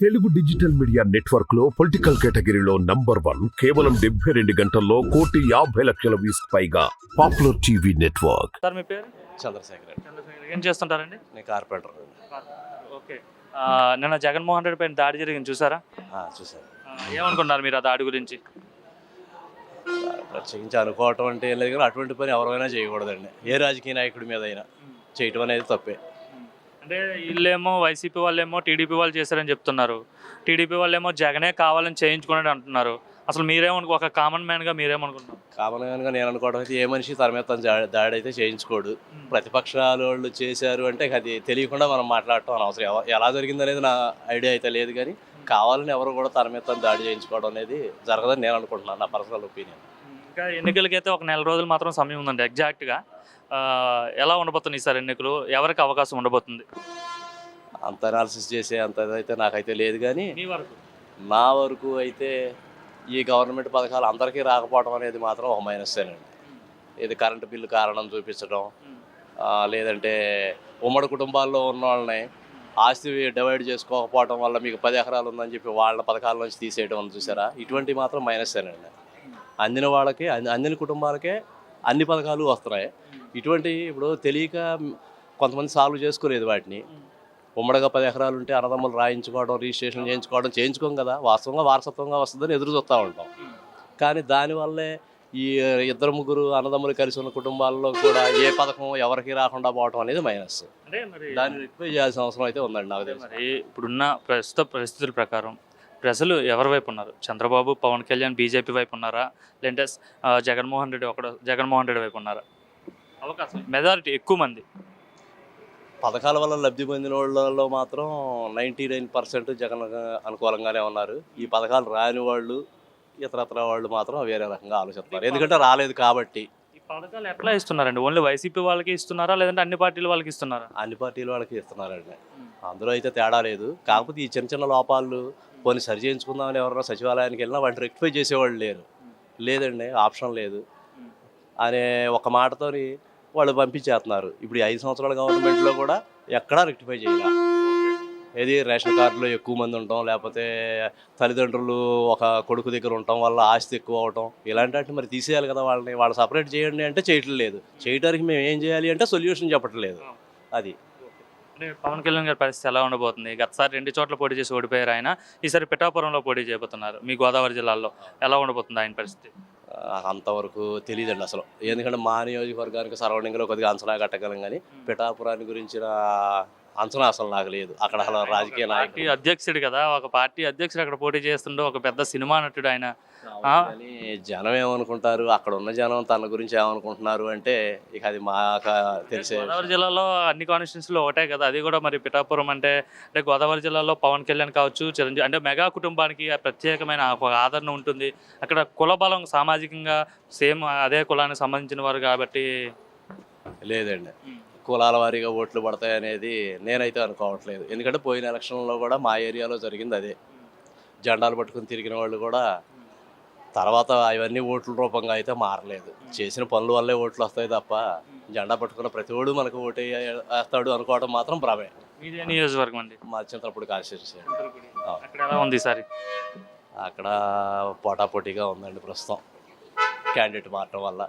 Telugu digital media నెట్వర్క్లో political కేటగిరీలో number one కేవలం డెబ్బై రెండు గంటల్లో కోటి యాభై లక్షల వ్యూస్ పైగా పాపులర్ టీవీ నెట్వర్క్. సార్ మీ పేరు? చంద్రశేఖర్. ఏం చేస్తుంటారండి? నేను కార్పెంటర్ ఓకే. ఆ, నిన్న జగన్మోహన్ రెడ్డి పైన దాడి జరిగింది చూసారా? చూసాను ఆ, ఏమనుకున్నారు మీరు ఆ దాడి గురించి? ప్రత్యేకించి అనుకోవటం అంటే ఏం లేదు కానీ అటువంటి పని ఎవరైనా చేయకూడదండి. ఏ రాజకీయ నాయకుడి మీద అయినా చేయటం అనేది తప్పే. అంటే వీళ్ళేమో వైసీపీ వాళ్ళేమో టీడీపీ వాళ్ళు చేశారని చెప్తున్నారు. టీడీపీ వాళ్ళేమో జగనే కావాలని చేయించుకున్నాడు అంటున్నారు. అసలు మీరేమనుకో ఒక కామన్ మ్యాన్గా మీరేమనుకుంటున్నారు? కామన్ కనుక నేను అనుకోవడం అయితే ఏ మనిషి తన మీద తను దాడి అయితే చేయించుకోడు. ప్రతిపక్షాల వాళ్ళు చేశారు అంటే అది తెలియకుండా మనం మాట్లాడటం అనవసరం. ఎలా జరిగింది అనేది నా ఐడియా అయితే లేదు కానీ కావాలని ఎవరు కూడా తన మీద తను దాడి చేయించుకోవడం అనేది జరగదని నేను అనుకుంటున్నాను. నా పర్సనల్ ఒపీనియన్ ఇంకా ఎన్నికలకైతే ఒక నెల రోజులు మాత్రం సమయం ఉందండి ఎగ్జాక్ట్గా ఎలా ఉండబోతుంది సార్ ఎన్నికలు? ఎవరికి అవకాశం ఉండబోతుంది? అంత అనాలిసిస్ చేసే అంత అయితే నాకైతే లేదు కానీ మీ వరకు? నా వరకు అయితే ఈ గవర్నమెంట్ పథకాలు అందరికీ రాకపోవడం అనేది మాత్రం ఒక మైనస్సేనండి ఇది కరెంటు బిల్లు కారణం చూపించడం లేదంటే ఉమ్మడి కుటుంబాల్లో ఉన్న వాళ్ళని ఆస్తి డివైడ్ చేసుకోకపోవడం వల్ల మీకు పది ఎకరాలు ఉందని చెప్పి వాళ్ళ పథకాల నుంచి తీసేయడం చూసారా? ఇటువంటి మాత్రం మైనస్సేనండి అందిన వాళ్ళకి అంది- అందిన కుటుంబాలకే అన్ని పథకాలు వస్తున్నాయి. ఇటువంటి ఇప్పుడు తెలియక కొంతమంది సాల్వ్ చేసుకోలేదు వాటిని. ఉమ్మడిగా పది ఎకరాలు ఉంటే అన్నదమ్ములు రాయించుకోవడం రిజిస్ట్రేషన్ చేయించుకోవడం చేయించుకోం కదా. వాస్తవంగా వారసత్వంగా వస్తుందని ఎదురు చూస్తూ ఉంటాం. కానీ దానివల్లే ఈ ఇద్దరు ముగ్గురు అన్నదమ్ములు కలిసి ఉన్న కుటుంబాల్లో కూడా ఏ పథకం ఎవరికి రాకుండా పోవడం అనేది మైనస్. దాన్ని రిక్వెస్ట్ చేయాల్సిన అవసరం అయితే ఉందండి నాకు తెలిసి. మరి ఇప్పుడున్న ప్రస్తుత పరిస్థితుల ప్రకారం ప్రజలు ఎవరి వైపు ఉన్నారు? చంద్రబాబు పవన్ కళ్యాణ్ బీజేపీ వైపు ఉన్నారా? లేదంటే జగన్మోహన్ రెడ్డి ఒకడు జగన్మోహన్ రెడ్డి వైపు ఉన్నారా? అవకాశం మెజారిటీ ఎక్కువ మంది. పథకాల వల్ల లబ్ధి పొందిన వాళ్ళలో మాత్రం నైంటీ నైన్ పర్సెంట్ జగన్ అనుకూలంగానే ఉన్నారు. ఈ పథకాలు రాని వాళ్ళు ఇతరత్ర వాళ్ళు మాత్రం వేరే రకంగా ఆలోచిస్తున్నారు. ఎందుకంటే రాలేదు కాబట్టి. పథకాలు ఎట్లా ఇస్తున్నారండి? ఓన్లీ వైసీపీ వాళ్ళకి ఇస్తున్నారా? లేదంటే అన్ని పార్టీల వాళ్ళకి ఇస్తున్నారా? అన్ని పార్టీల వాళ్ళకి ఇస్తున్నారండి. అందులో అయితే తేడా లేదు. కాకపోతే ఈ చిన్న చిన్న లోపాలు కొన్ని సరి చేయించుకుందామని ఎవరైనా సచివాలయానికి వెళ్ళినా వాటిని రెక్టిఫై చేసేవాళ్ళు లేరు. లేదండి ఆప్షన్ లేదు. అనే ఒక మాటతోని వాళ్ళు పంపించేస్తున్నారు. ఇప్పుడు ఐదు సంవత్సరాల గవర్నమెంట్లో కూడా ఎక్కడా రెక్టిఫై చేయాలి. ఏది రేషన్ కార్డులో ఎక్కువ మంది ఉండటం లేకపోతే తల్లిదండ్రులు ఒక కొడుకు దగ్గర ఉండటం వల్ల ఆస్తి ఎక్కువ అవటం ఇలాంటి వాటిని మరి తీసేయాలి కదా వాళ్ళని. వాళ్ళు సపరేట్ చేయండి అంటే చేయటం లేదు. చేయడానికి మేము ఏం చేయాలి అంటే సొల్యూషన్ చెప్పట్లేదు. అది. అంటే పవన్ కళ్యాణ్ గారి పరిస్థితి ఎలా ఉండబోతుంది? గతసారి రెండు చోట్ల పోటీ చేసి ఓడిపోయారు ఆయన. ఈసారి పిఠాపురంలో పోటీ చేయబోతున్నారు. మీ గోదావరి జిల్లాలో ఎలా ఉండబోతుంది ఆయన పరిస్థితి? అంతవరకు తెలియదండి అసలు. ఎందుకంటే మా నియోజకవర్గానికి సరౌండింగ్లో కొద్దిగా అంచనా కట్టగలం కానీ పిఠాపురాన్ని గురించిన అంచనా అసలు నాకు లేదు. అక్కడ అసలు రాజకీయ పార్టీ నాయకులు అధ్యక్షుడు కదా. ఒక పార్టీ అధ్యక్షుడు అక్కడ పోటీ చేస్తుండే ఒక పెద్ద సినిమా నటుడు ఆయన. కానీ జనం ఏమనుకుంటారు? అక్కడ ఉన్న జనం తన గురించి ఏమనుకుంటున్నారు అంటే ఇక అది మాకు తెలిసే గోదావరి జిల్లాలో అన్ని కాన్స్టిట్యూన్సీలో ఒకటే కదా. అది కూడా మరి పిఠాపురం అంటే అంటే గోదావరి జిల్లాలో పవన్ కళ్యాణ్ కావచ్చు చిరంజీవి అంటే మెగా కుటుంబానికి ప్రత్యేకమైన ఒక ఆదరణ ఉంటుంది. అక్కడ కుల బలం సామాజికంగా సేమ్ అదే కులానికి సంబంధించిన వారు కాబట్టి లేదండి. కులాల వారీగా ఓట్లు పడతాయి అనేది నేనైతే అనుకోవట్లేదు. ఎందుకంటే పోయిన ఎలక్షన్లో కూడా మా ఏరియాలో జరిగింది అదే. జెండాలు పట్టుకుని తిరిగిన వాళ్ళు కూడా తర్వాత అవన్నీ ఓట్ల రూపంగా అయితే మారలేదు. చేసిన పనుల వల్లే ఓట్లు వస్తాయి తప్ప జెండా పట్టుకున్న ప్రతి ఓడు మనకు ఓటు వేస్తాడు అనుకోవడం మాత్రం భ్రమే. నియోజకవర్గం అండి? మా చింతప్పుడు కాన్స్టిట్యూన్సీ అక్కడ ఎలా ఉంది ఈసారి? అక్కడ పోటాపోటీగా ఉందండి ప్రస్తుతం. క్యాండిడేట్ మారటం వల్ల.